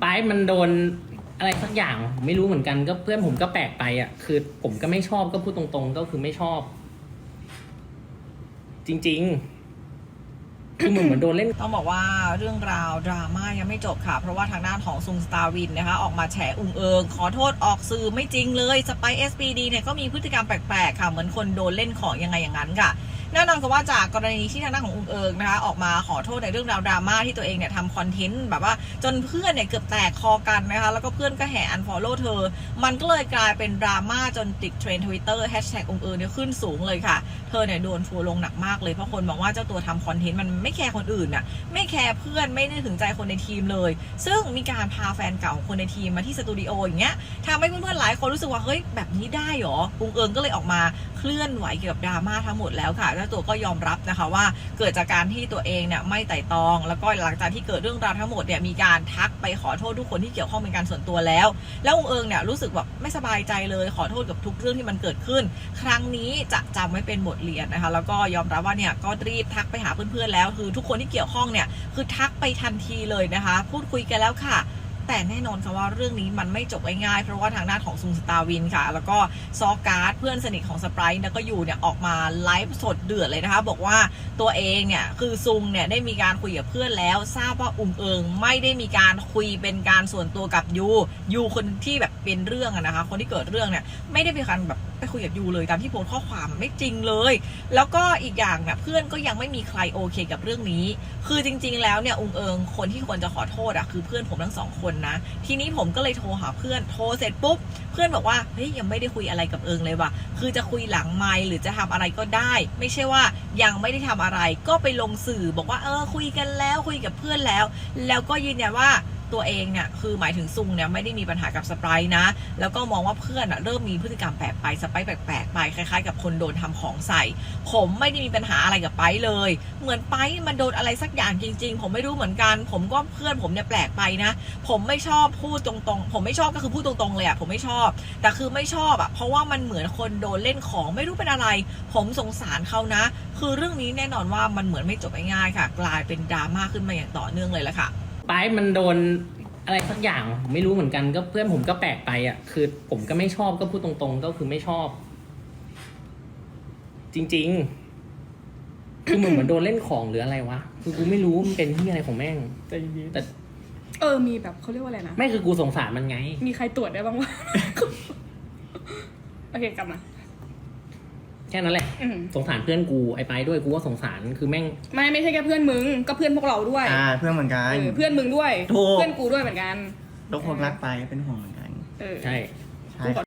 ไปมันโดนอะไรสักอย่าง ไม่รู้เหมือนกันก็เพื่อนผมก็แปลกไปอะ คือผมก็ไม่ชอบก็พูดตรงๆ ก็คือไม่ชอบ จริง ๆ คือเหมือนเหมือนโดนเล่น ต้องบอกว่าเรื่องราวดราม่ายังไม่จบค่ะ เพราะว่าทางด้านของซุงสตาร์วินนะคะ ออกมาแฉอุงเอิง ขอโทษออกสื่อไม่จริงเลยสไปเอสพีดีเนี่ยก็มีพฤติกรรมแปลกๆค่ะ เหมือนคนโดนเล่นของยังไงอย่างนั้นค่ะ แน่นอนกับว่าจากกรณีที่ทางด้านของอุงเอิงนะคะออกมาขอโทษในเรื่องราวดราม่าที่ตัวเองเนี่ยทำคอนเทนต์แบบว่าจนเพื่อนเนี่ยเกือบแตกคอกันนะคะแล้วก็เพื่อนก็แห่อันฟอลโล่เธอ มันก็เลยกลายเป็นดราม่าจนติดเทรนด์ทวิตเตอร์แฮชแท็กอุงเอิงเนี่ยขึ้นสูงเลยค่ะ เธอเนี่ยโดนทัวลงหนักมากเลยเพราะคนบอกว่าเจ้าตัวทำคอนเทนต์มันไม่แคร์คนอื่นน่ะไม่แคร์เพื่อนไม่ได้ถึงใจคนในทีมเลย ซึ่งมีการพาแฟนเก่าของคนในทีมมาที่สตูดิโออย่างเงี้ยทำให้เพื่อนๆหลายคนรู้สึกว่าเฮ้ยแบบนี้ได้เหรอปุงเอิงก็เลยออกมาเคลื่อนไหวเกี่ยวกับดราม่าทั้งหมดแล้วค่ะเจ้าตัวก็ยอมรับนะคะว่าเกิดจากการที่ตัวเองเนี่ยไม่ไต่ตอง แล้วก็หลังจากที่เกิดเรื่องราวทั้งหมดเนี่ยมีการทักไปขอโทษทุกคนที่เกี่ยวข้องเป็นการส่วนตัวแล้ว แล้วองเอิงเนี่ยรู้สึกแบบไม่สบายใจเลยขอโทษกับทุกเรื่องที่มันเกิดขึ้น ครั้งนี้จะจำไว้เป็นบทเรียนนะคะแล้วก็ยอมรับว่าเนี่ยก็รีบทักไปหาเพื่อนๆแล้ว คือทุกคนที่เกี่ยวข้องเนี่ยคือทักไปทันทีเลยนะคะ พูดคุยกันแล้วค่ะ แต่แน่นอนค่ะว่าเรื่องนี้มันไม่จบง่ายๆเพราะว่าทางด้านของซุงสตาวินค่ะ แล้วก็ซอการ์ดเพื่อนสนิทของสไปร์แล้วก็อยู่เนี่ยออกมาไลฟ์สดเดือดเลยนะคะ บอกว่าตัวเองเนี่ยคือซุงเนี่ยได้มีการคุยกับเพื่อนแล้วทราบว่าอุงเอิงไม่ได้มีการคุยเป็นการส่วนตัวกับยูยูคนที่แบบเป็นเรื่องอะนะคะ คนที่เกิดเรื่องเนี่ยไม่ได้มีการแบบไปคุยกับยูเลยตามที่โพสข้อความไม่จริงเลย แล้วก็อีกอย่างเนี่ยเพื่อนก็ยังไม่มีใครโอเคกับเรื่องนี้ คือจริง ๆ แล้วเนี่ยองเอิงคนที่ควรจะขอโทษอะคือเพื่อนผมทั้งสองคนนะ ทีนี้ผมก็เลยโทรหาเพื่อนโทรเสร็จปุ๊บเพื่อนบอกว่าเฮ้ยยังไม่ได้คุยอะไรกับเอิงเลยว่ะคือจะคุยหลังไมค์หรือจะทำอะไรก็ได้ ไม่ใช่ว่ายังไม่ได้ทำอะไร ก็ไปลงสื่อบอกว่าเออคุยกันแล้วคุยกับเพื่อนแล้ว แล้วก็ยืนยันว่า ตัวเองเนี่ยคือหมายถึงซุงเนี่ยไม่ได้มีปัญหากับสไปร์นะ แล้วก็มองว่าเพื่อนอะเริ่มมีพฤติกรรมแปลกไปสไปร์แปลกๆไปคล้ายๆ กับคนโดนทำของใส่ ผมไม่ได้มีปัญหาอะไรกับไปเลย เหมือนไปมันโดนอะไรสักอย่างจริง ๆ ผมไม่รู้เหมือนกัน ผมก็เพื่อนผมเนี่ยแปลกไปนะ ผมไม่ชอบพูดตรงๆ ผมไม่ชอบก็คือพูดตรงๆเลยอะผมไม่ชอบ แต่คือไม่ชอบอะเพราะว่ามันเหมือนคนโดนเล่นของไม่รู้เป็นอะไร ผมสงสารเขานะ คือเรื่องนี้แน่นอนว่ามันเหมือนไม่จบง่ายๆค่ะ กลายเป็นดราม่าขึ้นมาอย่างต่อเนื่องเลยละค่ะ ไปมันโดนอะไรสักอย่างผมไม่รู้เหมือนกันก็เพื่อนผมก็แปลกไปอะ คือ ผมก็ไม่ชอบก็พูดตรงๆ ก็คือไม่ชอบ จริง ๆ คือเหมือนเหมือนโดนเล่นของหรืออะไรวะคือกูไม่รู้มันเป็นที่อะไรของแม่งแต่จริงๆแต่เออมีแบบเขาเรียกว่าอะไรนะ ไม่คือกูสงสารมันไง มีใครตรวจได้บ้างวะ โอเคกลับมา แค่นั้นแหละ อืมสงสารเพื่อนกูไอ้ไปด้วยกูก็สงสารคือแม่ง ไม่ไม่ใช่แค่เพื่อนมึงก็เพื่อนพวกเราด้วยอ่าเพื่อนเหมือนกัน เออเพื่อนมึงด้วย ถูก เพื่อนกูด้วยเหมือนกันทุกคนรักไปเป็นห่วงเหมือนกัน เออ ใช่ใช่กูขอ